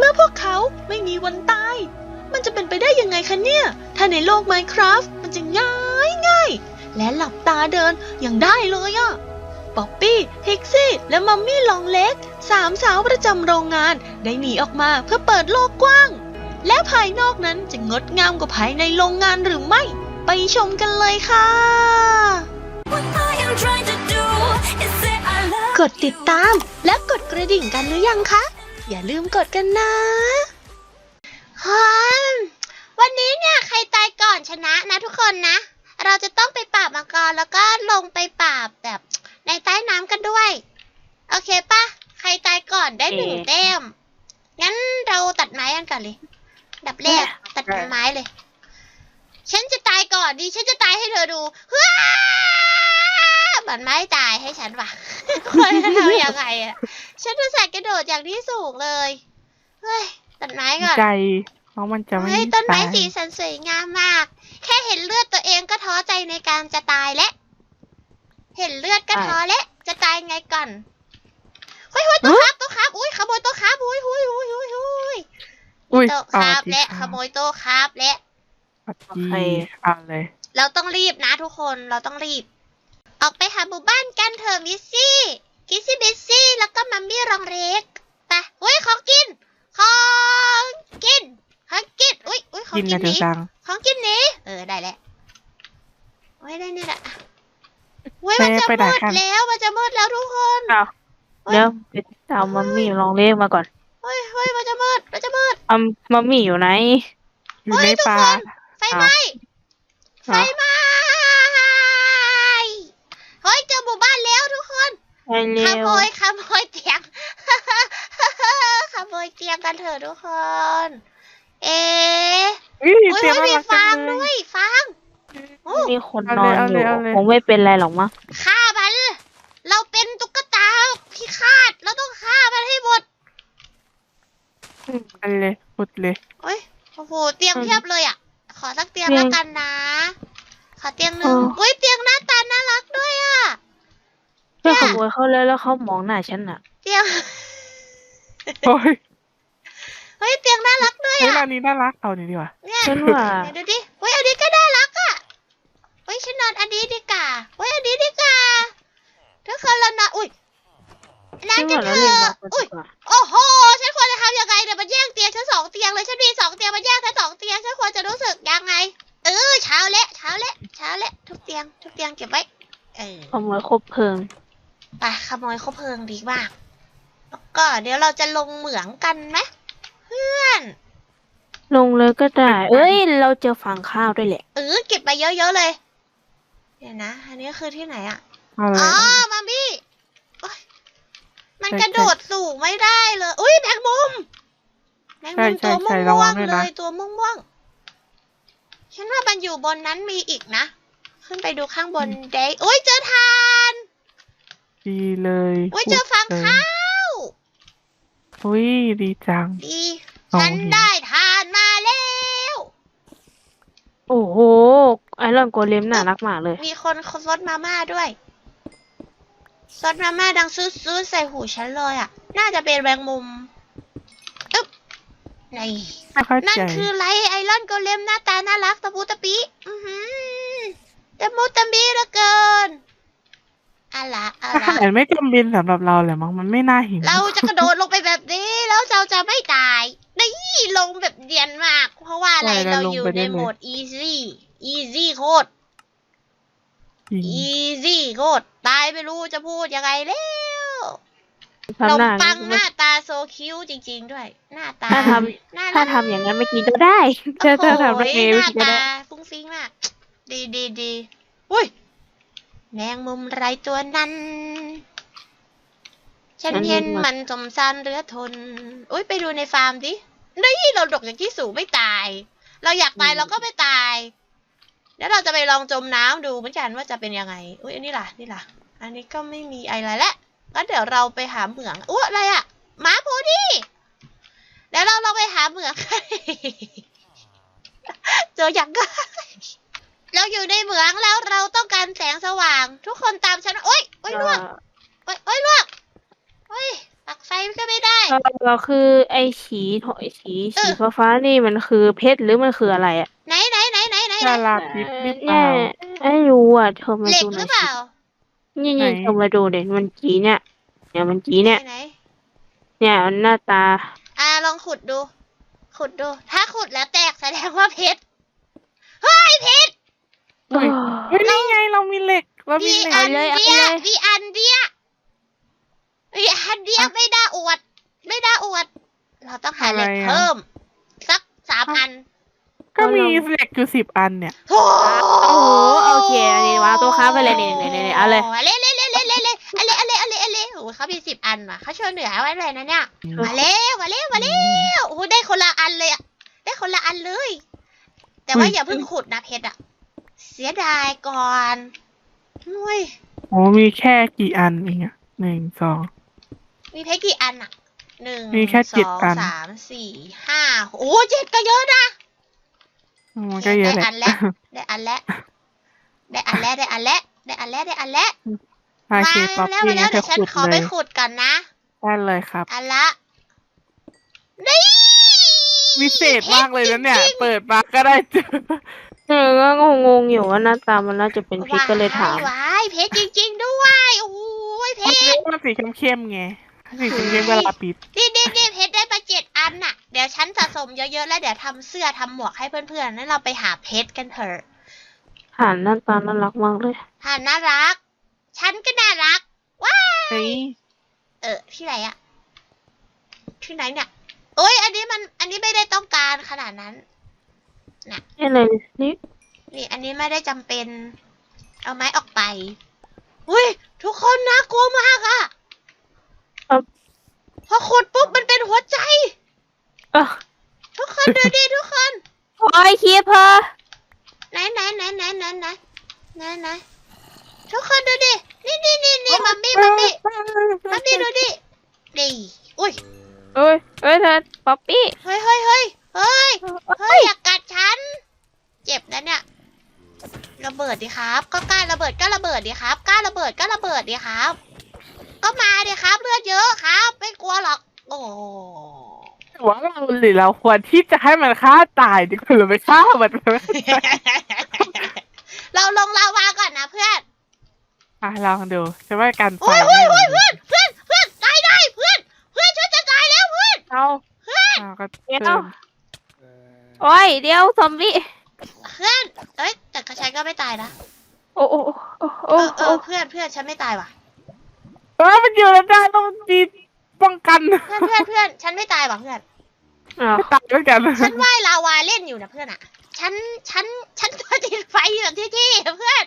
เมื่อพวกเขาไม่มีวันตาย มันจะเป็นไปได้ยังไงคะเนี่ย ถ้าในโลก Minecraft มันจะง่ายง่ายและหลับตาเดินยังได้เลยอะป๊อปปี้ฮิกซี่ และมัมมี่ลองเล็กสามสาวประจำโรงงานได้หนีออกมาเพื่อเปิดโลกกว้าง และภายนอกนั้นจะงดงามกว่าภายในโรงงานหรือไม่ ไปชมกันเลยค่ะ What I am trying to do is say I love กดติดตามและกดกระดิ่งกันหรือยังคะ อย่าลืมกดกันนะฮันวันนี้เนี่ยใครตายก่อนชนะนะทุกคนนะ เราจะต้องไปปราบมังกรแล้วก็ลงไปปราบแบบในใต้น้ำกันด้วย โอเคปะใครตายก่อนได้หนึ่งโอเคแต้ม งั้นเราตัดไม้กันก่อนเลย ดับแรกตัดไม้เลย ฉันจะตายก่อนดิ ฉันจะตายให้เธอดูฮ้ามันไม่ตายให้ฉันว่ะควรจะทำยังไงอะ ฉันจะใส่กระโดดอย่างที่สูงเลย เฮ้ยตัดไม้ก่อนใจเพราะมันจะไม่เฮ้ยต้นไม้ตายสีสันสวยงามมาก แค่เห็นเลือดตัวเองก็ท้อใจในการจะตายแล้วเห็นเลือดก็ท้อแล้วจะตายไงก่อนเฮ้ยเฮ้ยตัวครับตัวครับ อุ้ยขโมยตัวครับอุ้ยอุ้ยอุ้ยอุ้ยอุ้ยอุ้ยโต๊ะคเอารับดีและขโมยโต๊ะครับและโอโอเคเคเอาเลย เราต้องรีบนะทุกคนเราต้องรีบ ออกไปหาหมู่บ้านกันเถอะมิสซี่ กิซี่บิซี่แล้วก็มัมมี่รองเล็กไปอุ้ยของกิน ของกินของกินอุ้ยอุ้ยของกินกินนี้ของกินนี้เออได้แล้วโอ้ได้นี่แหละเว้ยมันจะหมืดแล้วมันจะมืดแล้วทุกคนอ้าเดี๋ยวไปตามัมมี่ลองเลขมาก่อนเฮ้ยเฮ้ยมันจะมืดมันจะมืดอัมมัมมี่อยู่ไหนอยู่ในป่าไฟไหม้ไฟไหม้ เฮ้ยเจอหมู่บ้านแล้วทุกคน ไปเร็ขวโมยขโมยเตียง ขโมยเตียงกันเถอะทุกคน เอ๊ะอุ้ยโอ้ยเตรียมเฮ้ยน่ามีรักจัฟางงเลด้วยยฟางโอ้มีคนเอานเลอยนเอาอเลยยู่เอาเลยคงไม่เป็นไรหรอกมั้งฆ่ามัน เราเป็นตุ๊กตาพิฆาตเราต้องฆ่ามันให้หมดอืมเอันเลยพุดเลยโอ้ยโอ้โหเตียงอืมเพียบเลยอะ ขอสักเตียงเตียงแล้วกันนะ ขอเตียงหนึ่งเอออุ้ยเตียงหน้าตาน่ารักด้วยอะ เพื่อเนี่ยขโมยเขาแล้วแล้วเขามองหน้าฉันอะ เตียง โอ้ยเฮ้ยเตียงน่ารักด้วยเฮ้ยอะร้านนี้น่ารักเอานี่ดีกว่า เนี่ยฉันว่าไหนดูดิเฮ้ยอันนี้ก็น่ารักอะเฮ้ยฉันนอนอันนี้ดีกว่าเฮ้ยอันนี้ดีกว่าทุกคนเรานอนอุ้ยนอฉันนกันว่าเถเราเล่นอะมาก่อนอุ้ดีย กว่าโอ้โห ฉันควรจะทำยังไงเนี่ยมันแย่งเตียงฉันสองเตียงเลย ฉันมีสองเตียงมันแย่งฉันสองเตียง ฉันควรจะรู้สึกยังไง เออ เช้าแล้วเช้าแล้วเช้าแล้วทุกเตียง ทุกเตียงเก็บไว้ เออ ขโมยครบเพลิง ไปขโมยเขาเพลิงดีมากแล้วก็เดี๋ยวเราจะลงเหมืองกันไหมเพื่อน ลงเลยก็ได้ เอ้ย เราเจอฝังข้าวด้วยแหละ เออเก็บไปเยอะๆเลย เดี๋ยวนะ อันนี้คือที่ไหนอะเอาเลยอ๋อ มามี่โอ๊ยมันใช่กระโดดสูงไม่ได้เลย อุ้ยแมงมุม แมงมุมใช่ตัวใช่ม่วงระวัม่วงงด้วยเลนะยตัวม่วงม่วงๆฉันว่ามันอยู่บนนั้นมีอีกนะ ขึ้นไปดูข้างบนเดยอุ้ยเจอทาน ดีเลยอุ้ยเจอฟางเลยข้าวอุ้ยดีจัง ดีเอาฉันดิได้ทานมาแล้ว โอ้โห ไอรอนโกเลมน่ารักมากเลย มีคนซดมาม่าด้วยซดมาม่าดังซื้อๆใส่หูฉันเลยอะ น่าจะเป็นแมงมุมอึ๊บนี่ไม่เข้านั่นใจคือไรไอรอนโกเลมหน้าตาน่ารักตะปูตะปิอือหือตะมูตะมีเหลือเกิน อะละอะอาละหารไม่จำเป็นสำหรับเราแหละมั้งมันไม่น่าหิวเราจะกระโดดลงไปแบบนี้ แล้วเราจะไม่ตายนี่ลงแบบเดียนมาก เพราะว่าอะไรปล่อยเราเราลงอยู่ไปในได้เลยโหมด easy easy โคตรจริง easy โคตรตายไม่รู้จะพูดยังไงแล้วนทำมหน้าปังหไม่น้าตาโซคิ้วจริง ๆ ด้วย หน้าตาถ้าทน่าถ้ารักทำอย่างนั้นไม่กินก็ได้โอ้ถ้าโหถ้าทำไม่กินหไม่น้ากินก็ตาได้ฟุ้งฟิ้งมาก ดีดีดีอุ้ย แมงมุมไรตัวนั้น ฉันเห็นมันสมสารเหลือทน อุ้ยไปดูในฟาร์มดินี่เราดกจากที่สูงไม่ตาย เราอยากตายเราก็ไม่ตาย แล้วเราจะไปลองจมน้ำดูเหมือนกันว่าจะเป็นยังไง อุ้ยอันนี้ล่ะ นี่ล่ะ อันนี้ก็ไม่มีอะไรแล้วก็เดี๋ยวเราไปหาเหมืองอุ้ยอะไรอะหมาโพดีเดี๋ยวเราลองไปหาเหมืองเจออย่างก็ เราอยู่ในเหมืองแล้วเราต้องการแสงสว่าง ทุกคนตามฉันมาโอ๊ยโอ๊ยล่วงโอ๊ยโอ๊ยล่วงโอ๊ยปักไฟก็ไม่ได้เออเราคือไอ้สีถอยสีเอสีอ ฟ้าฟ้าๆนี่มันคือเพชรหรือมันคืออะไรอะไหนไหนไหนไหนไหนไหนกาลาพิษหรือเปเนี่ล่า ยไม่รู้อะเธอมาเหล็กดูหหน่รืออยเปสิล่านี่ไหน นี่เธอมาดูเด็มันจีเนี่ยเนี่ยมันจีเนี่ย ไหนเนี่ยหน้าตาอ่าลองขุดดู ขุดดู ถ้าขุดแล้วแตกแสดงว่าเพชรเฮ้ยเพชร เฮ้ยเฮ้ยนี่ไงเรามีเหล็กเรามีวีเหล็กอันเลยเอาเดียเลยวีอันเดียวีอันเดียอะไม่ได้อวด ไม่ได้อวด เราต้องหาเหล็กอะไรอะเพิ่ม สักสามอันก็มีเหล็กอยู่สิบอันเนี่ยโอ้โอ้โหโอเคอันนี้วางตัวค้าไปเลยเนี่ยเนี่ยเนี่ยเอาเลยเล่เล่เล่เล่เล่เล่เอาเลยเอาเลยเอาเลยเอาเลยโอ้โหเขามีสิบอันว่ะเขาช่วยเหลือไว้เลยนะเนี่ยมาเร็วมาเร็วมาเร็วโอ้โหได้คนละอันเลยอะได้คนละอันเลย แต่ว่าเฮ้ยอย่าเพิ่งขุดนะเพชรอะ เสียดายก่อนนุ้ยโอ้มีแค่กี่อันเองอะหนึ่งสอง มีเพชรกี่อันอะหนึ่งมีแค่สเจ็ดองอัน สามสี่ห้าโอ้เจ็ดก็เยอะนะมันก็เยอะแหละได้อันแล้ว ได้อันแล้วได้อันแล้วได้อันแล้วได้อันแล้วได้อันแล้วโอเคป๊อปแล้วปี้มาแล้วงั้นเดี๋จะยวฉันขุดขอเลไปยขุดก่อนนะได้เลยครับ อันละนี่วิเศษมากเลยนะเนี่ยเปิดมาก็ได้เจอ เออก็งงๆอยู่ว่าหน้าตามันน่าจะเป็นเพชรก็เลยถามว้ว้ายเพชรจริง ๆ ด้วยโอ้ยเพมันชเรียรกว่าสีเข้มๆไงสีเข้มๆเวลาปิดนี่นี่นี่เพชรได้มาเจ็ดอันน่ะ เดี๋ยวฉันสะสมเยอะๆแล้วเดี๋ยวทำเสื้อทำหมวกให้เพื่อนๆแล้วเราไปหาเพชรกันเถอะผ่านหน้าตาน่ารักมากเลยหาน่ารัก ฉันก็น่ารักว้ายเฮ้ยเออที่ไหนอะที่ไหนเนี่ยโอ้ยอันนี้มันอันนี้ไม่ได้ต้องการขนาดนั้น นี่อะไรนี่นี่อันนี้ไม่ได้จำเป็น เอาไม้ออกไปอุ้ยทุกคนน่ากลัวมากอะพอขุดปุ๊บมันเป็นหัวใจเออทุกคนดูดิทุกคนโอ้ยคีเพอร์ไหนไหนไหนไหนไหนไหนไหนไหนทุกคนดูดิ นี่นี่นี่นี่มัมมี่มัมมี่มัมมี่ดูดินี่อุ้ยเอ้ยเอ้ยเธอป๊อปปี้ เฮ้ยเฮ้ยเฮ้ย เฮ้ย เฮ้ยอย่ากัดฉัน เจ็บนะเนี่ย ระเบิดดิครับ ก็กล้าระเบิดก็ระเบิดดิครับกล้าระเบิดก็ระเบิดดิครับ ก็มาดิครับ เลือดเยอะครับ ไม่กลัวหรอก โอ้หวังเราหรือเราควรที่จะให้มันฆ่าตายดีกว่าหรือไม่ฆ่ามันเราลงลาวาก่อนนะเพื่อนอะลองดูจะว่ากันไฟโอ้ยโอ้ยโอ้ยเพื่อนเพื่อนเพื่อนตายได้เพื่อน เพื่อนฉันจะตายแล้วเพื่อนเอาอะก็เดี๋ยวเติม โอ้ยเดี๋ยวซอมบี้เพื่อนเอ้ยแต่กระชัยก็ไม่ตายนะโอ้โอ้โอ้เอโอ้อเอโอ้อเพื่อนเพื่อนฉันไม่ตายว่ะ เออมันอยู่แล้วได้ต้องมีป้องกันเพื่อนเพื่อนเพื่อนฉันไม่ตายว่ะเพื่อน อ้าวไม่ตายด้วยกันฉันว่ายลาวาเล่นอยู่นะเพื่อนอะฉัน ฉัน ฉันตัวติดไฟแบบที่ๆเพื่อน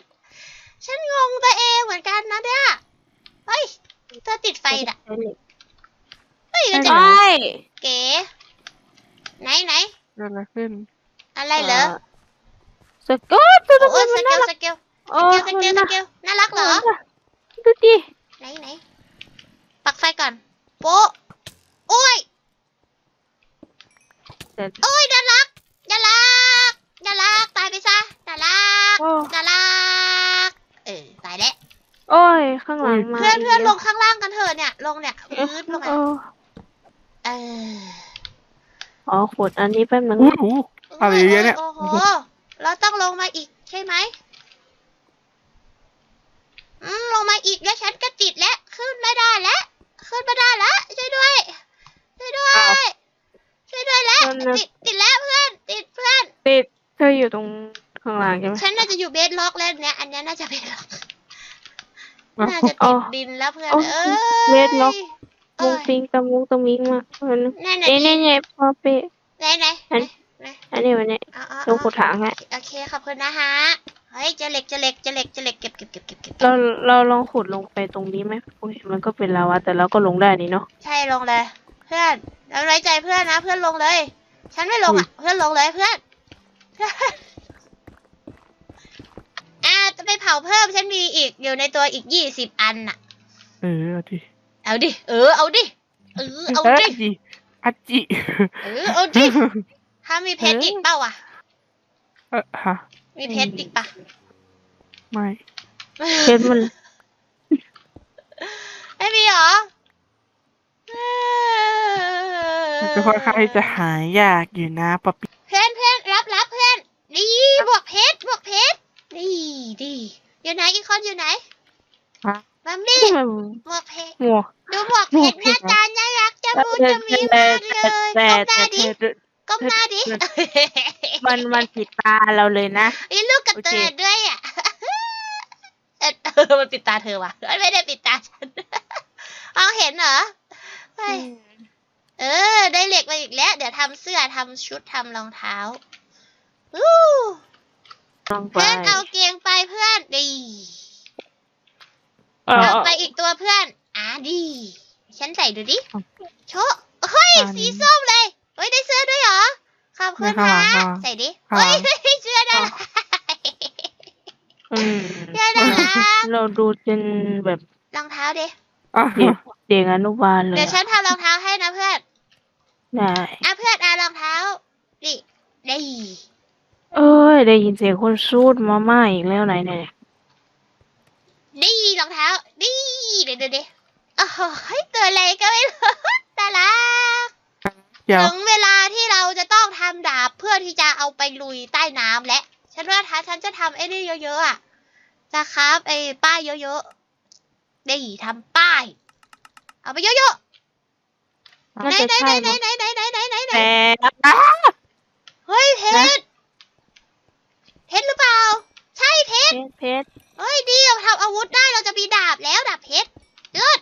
ฉันงงตัวเองเหมือนกันนะเนี่ยเฮ้ยตัวติดไฟน่ะเฮ้ยมันจะใช่เก๋ ไหนไหน เกิดอะไรขึ้น อะไรเหรอสเกิร์ตตัวโอ้ตัวยมัสนเกน่าลรักสเกลสโอ้เกลสเกลสมันน่าเกลน่ารักเหรอ ดูดิไหนไหนปักไฟก่อนโป๊ะโอ้ยเดี๋ยวโอ้ยน่ารักน่ารักน่ารักตายไปซะน่ารักโอ้น่ารักเออตายแล้วโอ้ยข้างหลังมาเพื่อนเพื่อนลกงข้างล่างกันเถอะเนี่ย ลงเนี่ยแล้วพื้นลงโอ้อะเออ อ๋อขุดอันนี้แป๊บนึง อู้หูอะไรเยอะเนี่ย โอ้โหเราต้องลงมาอีกใช่ไหมอืมลงมาอีกแล้วฉันก็ติดแล้วขึ้นไม่ได้แล้วขึ้นไม่ได้แล้วช่วยด้วยช่วยด้วยอ้าวช่วยด้วยแล้วเพื่อนนะติดติดแล้วเพื่อนติดเพื่อน ติดเธออยู่ตรงข้างหลังใช่ไหม ฉันน่าจะอยู่เบสล็อกแล้วเนี่ยอันเนี้ยน่าจะเบสล็อกน่าจะอ๋ติอดดินแล้วเพื่อนอ๋อเอ้ยเบสล็อกเอ้ มุงยฟิงตะมุงตะมิงมากมันนั่นน่ะเอ้ยดิเนี่ยเนี่ยพอเปะไหนไหนอันไหนอันนี้วันนี้อ๋ออ๋อลงขุดถังฮะโอเคขอบคุณนะฮะเฮ้ยเจอเหล็กเจอเหล็กเจอเหล็กเจอเหล็กเก็บเก็บเก็บเก็บเก็บเราเราลองขุดลงไปตรงนี้ไหมอุ้ยมันก็เป็นลาวาแต่เราก็ลงได้นี่เนาะใช่ลงเลย เพื่อนเราไว้ใจเพื่อนนะ เพื่อนลงเลย ฉันไม่ลงอะ เพื่อนลงเลยเพื่อนเพื่อนอ่าจะไปเผาเพิ่มฉันมีอีกอยู่ในตัวอีกยี่สิบอันน่ะ เออเอาดิ เอาดิ เออ เอาดิ เออ เอาดิ จิอาจิเออ เอาดิ ถ้ามีเพชรอีกเปล่าวะ เออฮะมีเพชรอีกปะไม่เพชรมันไม่มีเหรอมันก็ค่อนข้างที่จะหายากอยู่นะป๊อปปี้เพื่อนเพื่อนรับรับเพื่อนดีบวกเพชรบวกเพชรดีดีอยู่ไหนอีกคนอยู่ไหนฮะมัมมี่ทำไมบวกเพชรหมวก จะมีมากเลยแต่ก้มหน้าดิก้มหน้าดิมันมันผิดตาเราเลยนะมีลูกกระเตือด้วยอะเออมันปิดตาเธอว่ะเอ้ยไม่ได้ปิดตาฉันมองเห็นเหรอเออ ได้เหล็กมาอีกแล้ว เดี๋ยวทำเสื้อทำชุดทำรองเท้าอู้เพื่อนเอาเกียงไปเพื่อนดีเอาไปอีกตัวเพื่อนอ่าดี ฉันใส่ดูดิ โชะเฮ้ย สีส้มเลย เฮ้ย ได้เสื้อด้วยเหรอ ขอบคุณค่ะใส่ดิ เฮ้ย เสื้อน่ารักอืมเสื้อน่ารักเราดูจนแบบรองเท้าดิอะเด็กเด็กอนุบาลเลย เดี๋ยวฉัอะนทำรองเท้าให้นะเพื่อนได้อะเพื่อนอะรองเท้า นี่ ได้เอ้ย ได้ยินเสียงคนซูดมาม่าอีกแล้วไหนเนี่ยนี่รองเท้านี่เดี๋ยวเดี๋ยวเดี๋ยว โอ้โหตัวอะไรก็ไม่รู้น่ารักเดี๋ยวถึงเวลาที่เราจะต้องทำดาบเพื่อที่จะเอาไปลุยใต้น้ำและ ฉันว่าถ้าฉันจะทำไอ้นี่เยอะๆอะจะครับไอ้ป้ายเยอะๆได้ทำป้าย เอาไปเยอะๆน่าไหนจะไหนใช่ไหนไหนมั้งไหนไหนไหนไหนไหนแต่เฮ้ยเพชรเพชรหรือเปล่า ใช่เพชรเพชรเฮ้ยดีเราทำอาวุธได้เราจะมีดาบแล้วดาบเพชรเลิศ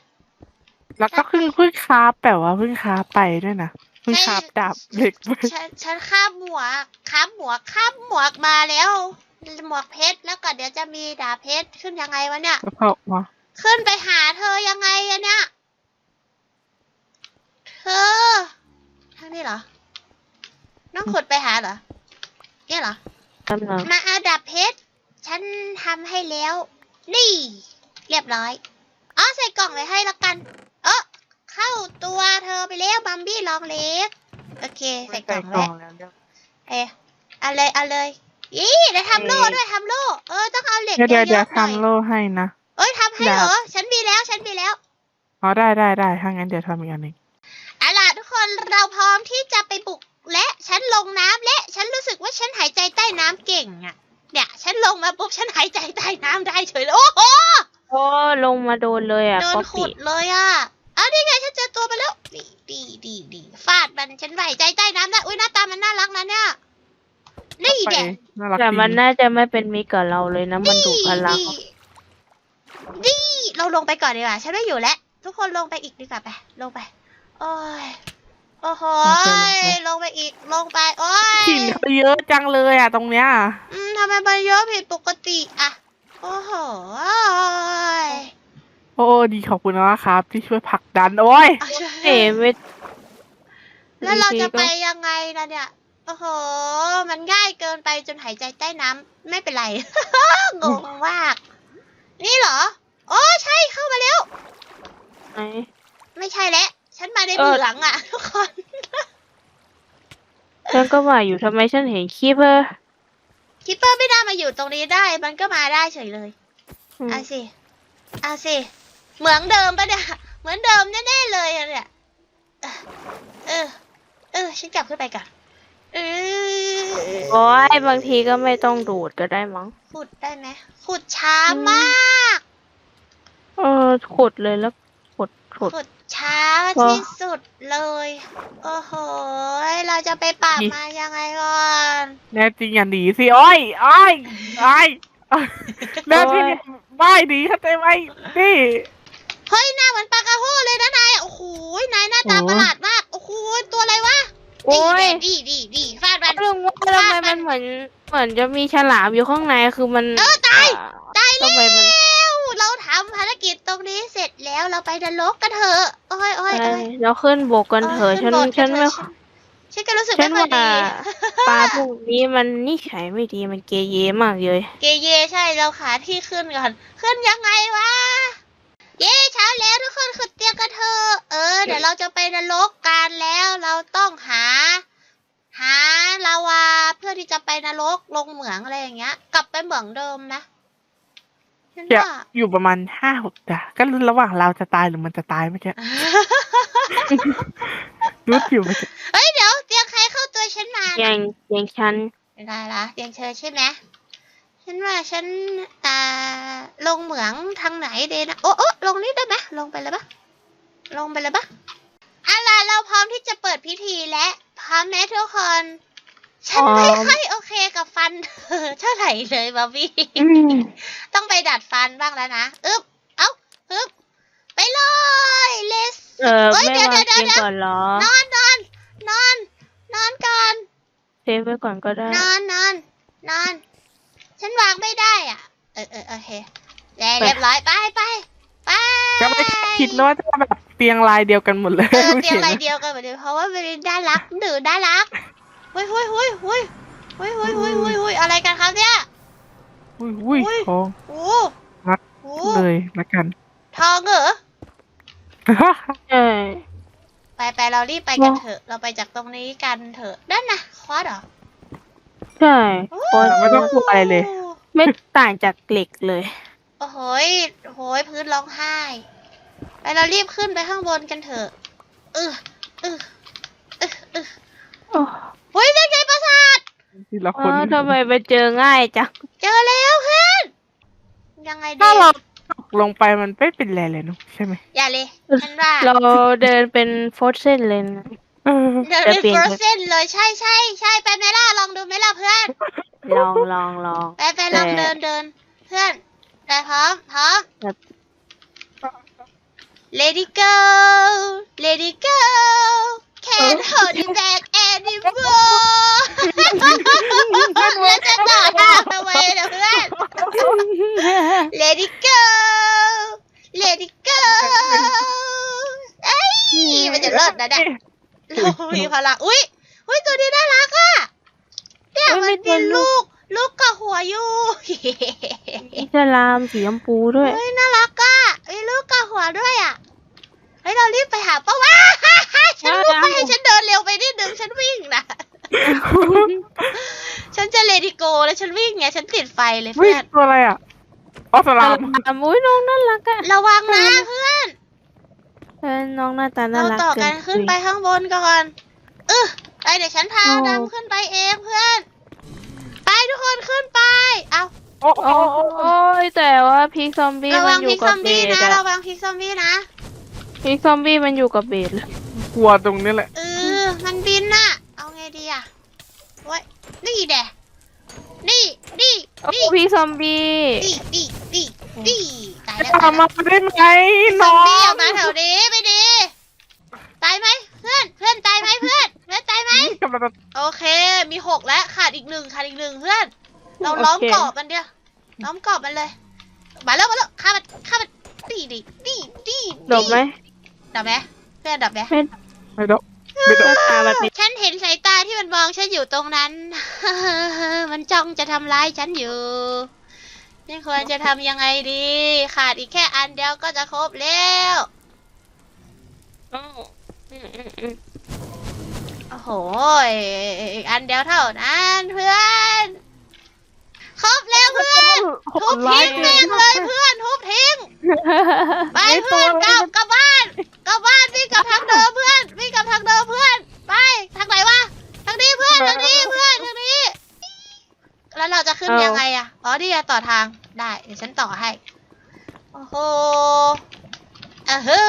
แล้วก็เพิ่งเพิ่งคาบแบบว่าเพิ่งคาบไปด้วยนะเพิ่งคาบดาบเหล็กไปฉันฉันข้ามหมวกข้ามหมวกข้ามหมวกมาแล้ว หมวกเพชรแล้วก็เดี๋ยวจะมีดาบเพชรขึ้นยังไงวะเนี่ยแล้วก็มาขึ้นไปหาเธอยังไงอะเนี่ยเธอทางนี้เหรอ น้องขุดไปหาเหรอเนี่ยเหรอกำลังมาเอาดาบเพชร ฉันทำให้แล้ว นี่ เรียบร้อย อ๋อ ใส่กล่องไว้ให้ละกัน เออเข้าตัวเธอไปแล้วบัมบี้ลองเล็ก โอเค ใส่กล่องกล่ไว้องแล้วเดี๋ยวเอ๊ะเอาเลยเอาเลยยี่เดี๋ยวทำโล่ด้วยทำโล่เออต้องเอาเหล็กเดี๋ยวเยเดี๋ยวเดี๋ยวอะๆหน่อยทำโล่ให้นะ เอ้ยทำให้เหรอ ฉันมีแล้วฉันมีแล้วอ๋อได้ได้ได้ถ้างั้นเดี๋ยวทำอีกอันหนึ่งเอาล่ะทุกคนเราพร้อมที่จะไปบุกและฉันลงน้ำและฉันรู้สึกว่าฉันหายใจใต้น้ำเก่งอะเนี่ยฉันลงมาปุ๊บฉันหายใจใต้น้ำได้เฉยเลยโอ้โห โอ้ลงมาโดนเลยอะโดป๊อนปขุปี้ดเลยอะเอานี่ไงฉันเจอตัวไปแล้วดีดีดีดีฟาดมันฉันหายใจใต้น้ำได้อุ้ยหน้าตามันน่ารักนะเนี่ยนี่ไปเด็กน่ารักแต่ดีมันน่าจะไม่เป็นมิตรกับเราเลยนะ มันดุกับเราดีเราลงไปก่อนดีกว่าฉันไม่อยู่แล้วทุกคนลงไปอีกดีกว่าไปลงไปโอ้ยโอ้โหยลงไปอีกลงไปโอ้ย หินเขาเยอะจังเลยอะตรงเนี้ย อืมทำไมมันเยอะผิดปกติอะโอ้โหยโอ้ดีขอบคุณนะครับ ที่ช่วยผลักดันโอ้ยเอาช่วยเอ๋ไม่แล้วเราจะบงทีก็ไปยังไงล่ะเนี่ย โอ้โห มันง่ายเกินไปจนหายใจใต้น้ำไม่เป็นไร งงมาก นี่เหรอ โอ้ใช่เข้ามาแล้ว ไหน ไม่ใช่แล้ว ฉันมาในเออ เหลืองอะทุกคน ฉันก็ว่าอยู่ทำไมฉันเห็นคลิปเออคิปเปอร์ไม่น่ามาอยู่ตรงนี้ได้ มันก็มาได้เฉยเลย อืมเอาสิเอาสิ เหมือนเดิมปะเนี่ย เหมือนเดิมแน่ๆเลยอะเนี่ย เออ เออ ฉันกลับขึ้นไปก่อนเออโอ้ยบางทีก็ไม่ต้องดูดก็ได้มั้ง ขุดได้ไหมขุดช้ามาก เออขุดเลยแล้วขุดขุดขุดช้าพอที่สุดเลย โอ้โห เราจะไปปราบนี่มายังไงก่อน แน่จริงอย่าหนีสิโอ้ยโอ้ยโอ้ยแน่จริงอย่าไม่หนีเข้าใจไหมนี่ เฮ้ยหน้าเหมือนปลากระโฮเลยนะนายโอ้โหนายหน้าตาโอ้ประหลาดมากโอ้โหตัวอะไรวะโอ้ยดีดีดีดีฟาดมันเรื่องว่าทำไมมันเหมือนเหมือนจะมีฉลามอยู่ข้างในคือมันเออตายอ่ตายแล้ทำไมมันวเราทำภารกิจตรงนี้เสร็จแล้วเราไปนรกกันเถอะโอ้ยโอ้ยเอ้โอ้ยยเราขึ้นบกกันเถอะฉันโยฉันไม่ฉันก็รู้สึกฉัไม่นค่อยว่าดีปลาพวกนี้มันนิสัยไม่ดีมันเกเรมากเลย เกเยใช่เราขาที่ขึ้นก่อน ขึ้นยังไงวะ เย้เช้าแล้วทุกคนขุดเตียงกันเถอะเออ เดี๋ยวเราจะไปนรกกันแล้วเราต้องหา หาลาวาเพื่อที่จะไปนรกลงเหมืองอะไรอย่างเงี้ย กลับไปเหมืองเดิมนะฉันเดี๋ยวว่าอยู่ประมาณห้าหกดาก็ระหว่างเราจะตายหรือมันจะตายเมื่อกี้รู้อยู่เมื่อกี้เฮ้ยเดี๋ยวเตียงใครเข้าตัวฉันมายันะงยังฉันไม่ได้ละเตียงเธอใช่ไหม ฉันว่าฉันอ่าลงเหมืองทางไหนดีนะโอ้โอ้ลงนี่ได้ไหมลงไปเลยปะลงไปเลยปะเอาล่ะเราพร้อมที่จะเปิดพิธีและพร้อมไหมทุกคนฉันไม่ค่อยโอเคกับฟันเธอเท่าไหร่เลยบอบบี้อืมต้องไปดัดฟันบ้างแล้วนะอึ๊บเอ้าอึ๊บไปเลยเลสเออเอ้ยไม่เดี๋ยววางเดี๋ยวเตียงเดี๋ยวก่อนเหรอนอนนอนนอนนอนก่อนเซฟไว้ก่อนก็ได้ นอนนอนนอน ฉันวางไม่ได้อะ เออเออโอเคแล้วเรียบร้อยไปไปไปก็ไม่คิดนะว่าจะแบบเตียงลายเดียวกันหมดเลยเออเตียงห็นอะไรไหมเดียวกันเหมือนเดิมเพราะว่าเป็นด้านรักดื้อด้านรักหุยหุยหุยหุยหุยหุยหุยหุยหุยอะไรกันครับเนี่ยอุ้ยอุ้ยอุ้ยทองโอ้รักโอ้เลยละกัน ทองเหรอใช่ไปไปเรารีบไปกันว้าเถอะ เราไปจากตรงนี้กันเถอะนั่นนะคอร์สเหรอ ใช่โอ้โอ้ยไม่ต้องกลัวอะไรเลย ไม่ต่างจากเหล็กเลย โอ้โหยโอ้โหยพื้นร้องไห้ ไปเรารีบขึ้นไปข้างบนกันเถอะเออเออเออเออโอ้เฮ้ยนั่นไงปราสาท ทีละคเอนอทำไมไปเจอง่ายจัง เจอแล้วเพื่อนยังไงดีถ้าเราตกลงไปมันไม่เป็นไรเลยเนอะใช่ไหมอย่าเลยฉันว่าเราเดินเป็นโฟร์เซนเลยนะ เออ เดินแต่เป็นเปลี่ยฟนรอเซนเลยใช่ใช่ใช่ไปไลองลองลอง ไปไปลองแต่ เดินเดินเพื่อนไปพร้อมพร้อมแบบ Lady go Lady go Can't hold it back anymore แล้วจะต่อท่าทำไมนะเพื่อน Lady go Lady go เอ้ยมันจะเลิศนะเนี่ยเรามีพลังอุ้ยอุ้ยตัวนี้น่ารักอะ เนี่ยเอ้ยมันมีตัวมีลูลูกกลูกกับหัวอยู่อิสลามสีชมพูด้วย เฮ้ยน่ารักอะมีลูกกับหัวด้วยอะเฮ้ยเรารีบไปหาป้าว่าฉันรู้ไปฉันเดินเร็วไปนิดนึงฉันวิ่งนะฉันจะเลดิโกแล้วฉันวิ่งไงฉันติดไฟเลยวิ่เพื่อนตัวอะไรอะออสลามอุ้ยน้องน่ารักอะระวังนะเพื่อน เออน้องหน้าตาน่าเรารักต่อเกิกันนขึ้นไปข้างบนก่อนเออไปเดี๋ยวฉันพาโอ้ดำขึ้นไปเองเพื่อนไป ทุกคนขึ้นไป เอาโอ้โอ้โอ้โอ้ยแต่ว่าพีคซอมบี้ระมัวันงอพิยู่กซกัอบมเบบี้สนะอะระวังพิกซอมบี้นะ พีคซอมบี้มันอยู่กับเบสเลยกลัวตรงนี้แหละ เออ มันบินน่ะ เอาไงดีอะโว้ยนี่แดะนี่นี่โอ้นี่พีคซอมบี้นี่นี่นี่นี่ตายแล้วตาตามยมาแล้วได้ไหมซน้ออมบี้งออกมาแถวนี้ไม่ดี ตายไหม เพื่อนเพื่อนตายไหมเพื่อนเพื่อนตายไหมกำลังจะ โอเค มีหกแล้วขาดอีกหนึ่งขาดอีกหนึ่งเพื่อน เราล้อมกรอบมันเดียวล้อมกรอบมันเลยมาแล้วมาแล้วฆ่ามันฆ่ามันดีดีดีดีหลบไหมดับไหมเพื่อนดับไหมไม่ดอกไม่ดอกตามันเป็นฉันเห็นสายตาที่มันมองฉันอยู่ตรงนั้น มันจ้องจะทำร้ายฉันอยู่ฉันควรจะทำยังไงดี ขาดอีกแค่อันเดียวก็จะครบแล้ว โอ้อืมอืมอืม โอ้โหอีกอันเดียวเท่านั้นเพื่อนครบแล้วเพื่อนทุบทิ้งแม่งเลยเพื่อนทุบทิ้งไปเพื่อนกลับกลับบ้านกลับบ้านวิ่งกลับทางเดิมเพื่อนวิ่งกลับทางเดิมเพื่อนไปทางไหนวะทางนี้เพื่อนทางนี้เพื่อนทางนี้ แล้วเราจะขึ้นยังไงอะอ๋อนี่ต่อทางได้เดี๋ยวฉันต่อให้โอ้โห อะเฮ้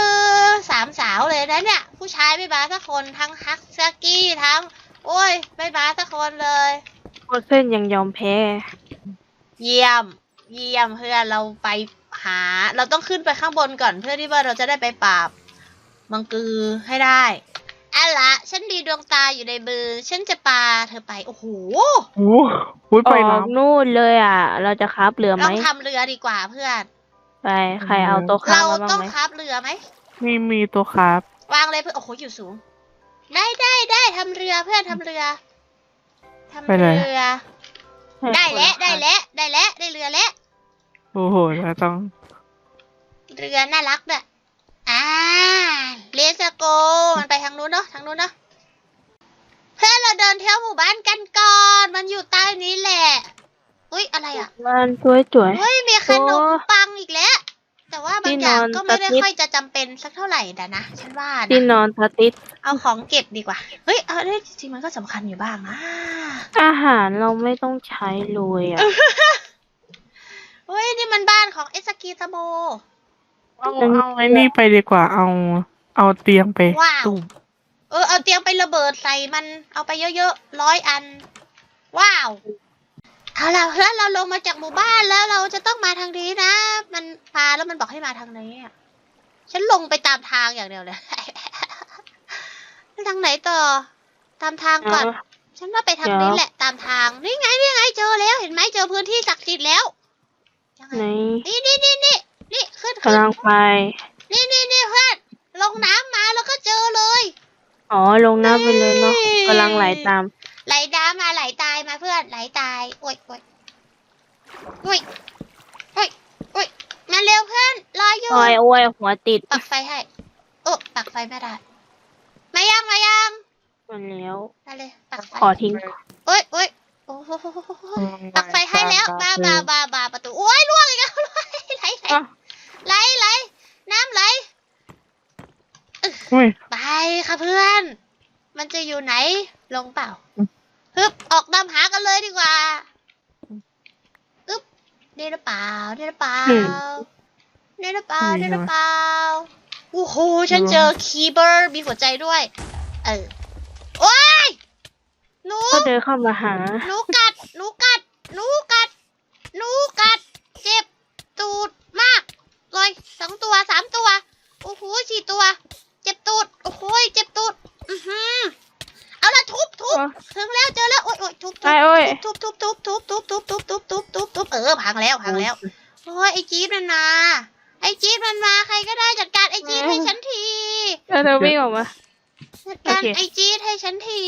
อสามสาวเลยนะเนี่ย ผู้ชายไม่มาสักคนทั้งฮักซากี้ทั้ง โอ้ยไม่มาสักคนเลยโคเส้นยังยอมแพ้ เยี่ยม เยี่ยมเพื่อนเราไปหา เราต้องขึ้นไปข้างบนก่อนเพื่อที่ว่าเราจะได้ไปปราบมังกือให้ได้อะละ ฉันมีดวงตาอยู่ในมือ ฉันจะปาเธอไป โอ้โห โอ้โหอไปอกน้นู่นเลยอะ เราจะคับเรือไหม ต้องทำเรือดีกว่าเพื่อน ไปใครเอาโต๊ะคับเรามาบ้าต้องงไหมคับเรือไหมำมีมีตัวครับ วางเลยเพื่อนโอ้โหอยู่สูง ได้ได้ได้ทำเรือเพื่อนทำเรือทำไปเลยเรือได้แล้วได้แล้วได้แล้วได้เรือแล้วโอ้โหแล้วต้องเรือน่ารักด้วยอ่าเลสโกมันไปทางนู้นเนาะทางนู้นเนาะเพื่อนเราเดินเที่ยวหมู่บ้านกันก่อน มันอยู่ใต้นี้แหละ อุ้ยอะไรอะบ้านสวยสวย เฮ้ยมีขนมปังอีกแล้ว แต่ว่าบางอย่างที่นอนก็ไม่ได้ตะทิบค่อยจะจำเป็นสักเท่าไหร่นะนะฉันว่าที่นะนอนสติดเอาของเก็บดีกว่า เฮ้ยเอาได้จริงๆมันก็สำคัญอยู่บ้างนะอาหารเราไม่ต้องใช้เลยอะเฮ้ยนี่มันบ้านของเอสกีตาโมเอาเอาไอ้นี่ไปดีกว่าเอา เอาเตียงไปว้าวตุ่มเออเอาเตียงไประเบิดใส่มันเอาไปเยอะๆร้อยอัน ว้าว เอาล่ะแล้วเราลงมาจากหมู่บ้านแล้วเราจะต้องมาทางนี้นะ มันพาแล้วมันบอกให้มาทางนี้อะฉันลงไปตามทางอย่างเดียวเลย ทางไหนต่อ ตามทางก่อน ฉันว่าไปทางเดี๋นี้ยวแหละตามทาง นี่ไงนี่ไงเจอแล้วเห็นไหมเจอพื้นที่ศักดิ์สิทธิ์แล้วยังไงไหนนี่นี่นี่นี่นี่ขึ้นขึ้นกำลังไป นี่นี่นี่เพื่อนลงน้ำมาแล้วก็เจอเลย อ๋อลงน้ำไปเลยเนาะกำลังไหลตาม เพื่อนไหลตาย โอ้ยโอ้ยโอ้ยโอ้ยโอ้ยมาเร็วเพื่อน รออยู่ โอ้ยโอ้ยหัวติดปักไฟให้ โอ้ปักไฟไม่ได้ มายังมายังมาแล้วมาเลยปักไฟขอทิ้งโอ้ยโอ้ยโอ้โหปักไฟให้แล้วบาบาบาบาประตู โอ้ยล่วงอีกแล้วไหลไหลอะไหลไหลน้ำไหลอุ้ยไปค่ะเพื่อน มันจะอยู่ไหน ลงเปล่าอืม ฮึบออกตามหากันเลยดีกว่าอึ๊บนี่หรือเปล่านี่หรือเปล่าอืมนี่หรือเปล่ามีนี่หใช่รือไหมเปล่าโอ้โหฉันเจอคีย์เบอร์มีหัวใจด้วย เออโอ้ยหนูก็เดินเข้ามาหาหนูกัดหนูกัดหนูกัดหนูกัด เจ็บตูดมากเลยสองตัวสามตัวโอ้โหสี่ตัว เจ็บตูดโอ้โหเจ็บตูด อือหือเอาละ ทุบทุบอ๋อถึงแล้วเจอแล้วโอ้ยโอ้ยทุบทุไอ้บโอ้ยทุบทุบทุบทุบทุบทุบทุบทุบทุบทุบทุบเออพังแล้วพังแล้วโอ้ยไอจี๊ดมันมา ไอจี๊ดมันมาใครก็ได้จัดการไอจี๊ดให้ฉันทีแล้วเธอวิ่งออกมาจัดการโอเคไอจี๊ดให้ฉันที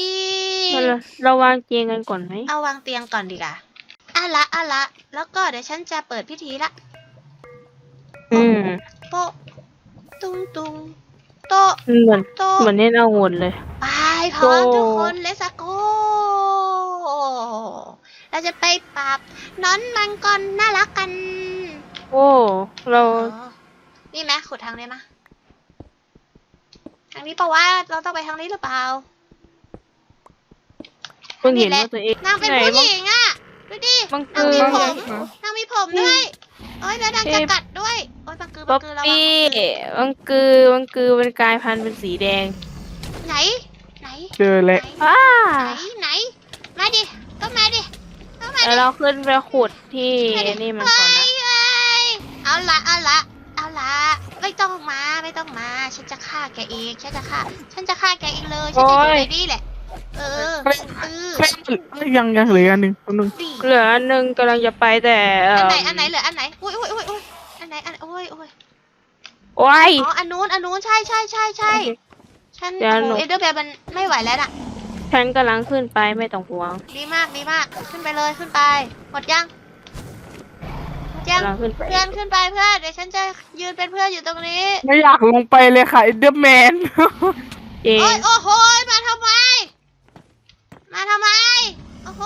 เราเราวางเตียงกันก่อนไหมเอาวางเตียงก่อนดีกว่าอะละอะละ แล้วก็เดี๋ยวฉันจะเปิดพิธีละ อืมโป๊ะตุงตุง โต๊ะเหมือนโต๊ะเหมือนเล่นเอาหุ่นเลย ไปพร้อมโอ้ทุกคนเลสโกเราจะไปปราบน้อนมังกรน่ารักกัน โอ้ เราอ๋อนี่ไหมขุดทางนี้มะทางนี้ปะว่าเราต้องไปทางนี้หรือเปล่าเพิ่งเห็นว่าตัวเองนางเป็นไหนผู้บ้างหญิงอะ ดูดิบังนางเกิมีดผมนางมีผมด้วย โอ้ยแล้วนางจะเอ๊ะกัดด้วยโอ้ยบังกือบัป๊องปกือระวังปี้บังกือบังกือเป็นกลายพันธุ์เป็นสีแดงไหนไหนเจอแล้วไหนอ้าไหนไหนมาดิก็มาดิก็มาแล้วดิเราขึ้นไปขุดที่มาดินี่มันก่อนนะ เฮ้ยเฮ้ยเอาละเอาละเอาละไม่ต้องมาไม่ต้องมา ฉันจะฆ่าแกเองฉันจะฆ่า ฉันจะฆ่าแกเองเลยฉันจะอยู่ในนี่แหละ เออเออยังยังเหลืออันหนึ่งอันหนึ่งดีเหลืออันหนึงกำลังจะไปแต่เอันไหนอันไหนเหลืออันไหนอุ้ยอุ้ยอุ้ยอุ้ยอันไหนอันอุ้ยอุ้ยโอ้ย อ๋ออันนู้นอันนู้นใช่ใช่ใช่ใช่ฉันเดี๋ยวโอ้หนูโหเอเดอร์แบมันไม่ไหวแล้วน่ะ ฉันกำลังขึ้นไปไม่ต้องห่วงดีมากดีมากขึ้นไปเลยขึ้นไป หมดยังหมดยังกำลังขึ้นไปเพื่อนขึ้นไปเพื่อนเดี๋ยวฉันจะยืนเป็นเพื่อนอยู่ตรงนี้ไม่อยากลงไปเลยค่ะเอเดอร์แมน เองโอ้ยโอ้โหมาทำไม มาทำไม โอ้โห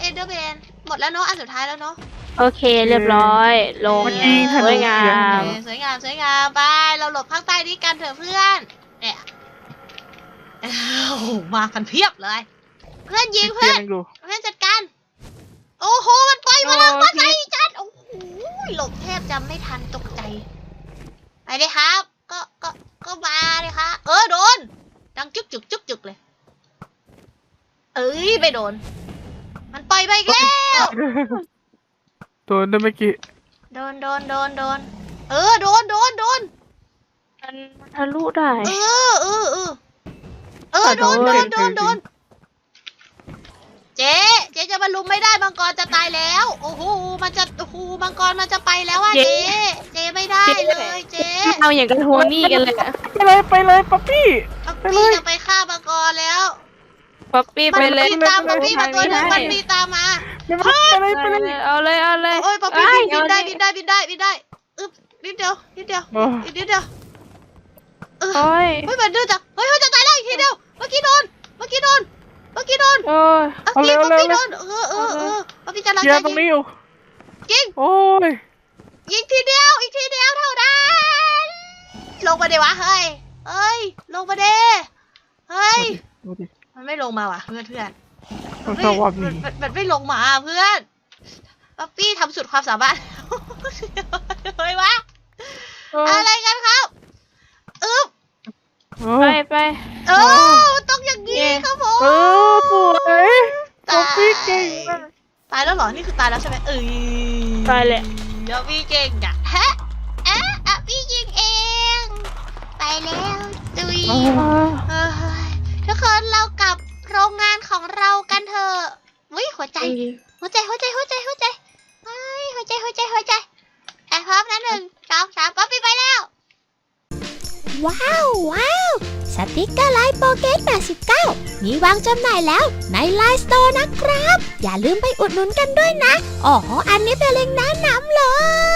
เอ็นเดอร์แมนหมดแล้วเนาะ อันสุดท้ายแล้วเนาะ โอเคเรียบร้อย ลงมันยิงธสนูวยงาเสียงมเออสวยงาม สวยงามไป เราหลบข้างใต้นี้กันเถอะเพื่อน เนี่ยโอ้โหมากันเพียบเลย เพื่อนยิงเตีเพื่ยอนงดูเพื่อนจัดการ โอ้โห มันปล่อยพลังโอ้มาใส่พี่ จัด โอ้โห หลบแทบจะไม่ทันตกใจ ไปเลยครับ ก็ ก็ ก็มาเลยครับ เออ โดน ดังจุกจุกจุกจุกเลย เอ้ยไม่โดน มันปล่อยไปอีกแล้ว โดนได้เมื่อกี้โดนโดนโดนโดน เออโดนโดนโดน มันมันทะลุได้ เออเออเออเออโดนโดนโดนโดนเจ๊เจ๊จะมาลุมไม่ได้มังกรจะตายแล้ว โอ้โหมันจะโอ้โหมังกรมันจะไปแล้วอะเจ๊เจ๊เจ๊ไม่ได้เลยเจ๊เอาอย่างกันทวงหนี้กันเลยอะไปเลยไปเลยป๊อปปี้ป๊อปไปเลปี้ยจะไปฆ่ามังกรแล้ว ป๊อปปี้มันไปเลยมีตามป๊อปปี้มาตัวหนึงมันมีตามมาไปเลยไปเลยไปเลยเอาเลยเอาเลยโอ้ยป๊อปปี้เอ้ยบินได้เอาเลยบินได้บินได้บินได้อึ๊บนิดเดียวนิดเดียวโอ้อีกนิดเดียวเออโอ้ยเฮ้ยมันดื้อจังเฮ้ยเฮ้ยจะตายแล้วอีกทีเดียวเมื่อกี้โดนเมื่อกี้โดนเมื่อกี้โดนเออป๊อปเอาเร็ปี้วป๊อปปี้เร็โดวนเออเออเออป๊อปปี้กำลังเคลียจะร์ตรงยิงนี้อยู่ยิง โอ้ยยิงทีเดียวอีกทีเดียวเท่านั้น ลงมาเดี๋ยววะเฮ้ยเฮ้ย ลงมาเด้เฮ้ย ดูดิ มันไม่ลงมาว่ะเพื่อนเพื่อนมันไม่สวัสมัดีนมันมันไม่ลงมาเพื่อนป๊อปปี้ทำสุดความสามารถเฮ้ยวะเอออะไรกันครับอึ๊บเอไปอไปเออต้องอย่างนี้เย้ครับผมเออสวยป๊อปปี้เก่งมากตายแล้วเหรอ นี่คือตายแล้วใช่ไหมเอ้ยตายแหละเดี๋ยวพี่เก่งอะฮะเอ๊ะอะพี่ยิงเอง ไปแล้วตุยเออเอ้ย ทุกคนเรากลับโรงงานของเรากันเถอะวิหัวใจ หัวใจหัวใจหัวใจหัวใจเฮ้ยหัวใจหัวใจหัวใจแอบพร้อมนะหนึ่งสองสามป๊อปปี้ไปแล้ว ว้าวว้าวสติกเกอร์ไลน์โปรเกต89 มีวางจำหน่ายแล้วในไลน์สโตร์นะครับ อย่าลืมไปอุดหนุนกันด้วยนะอ๋ออันนี้เป็นเล็งก์แนะนำเลย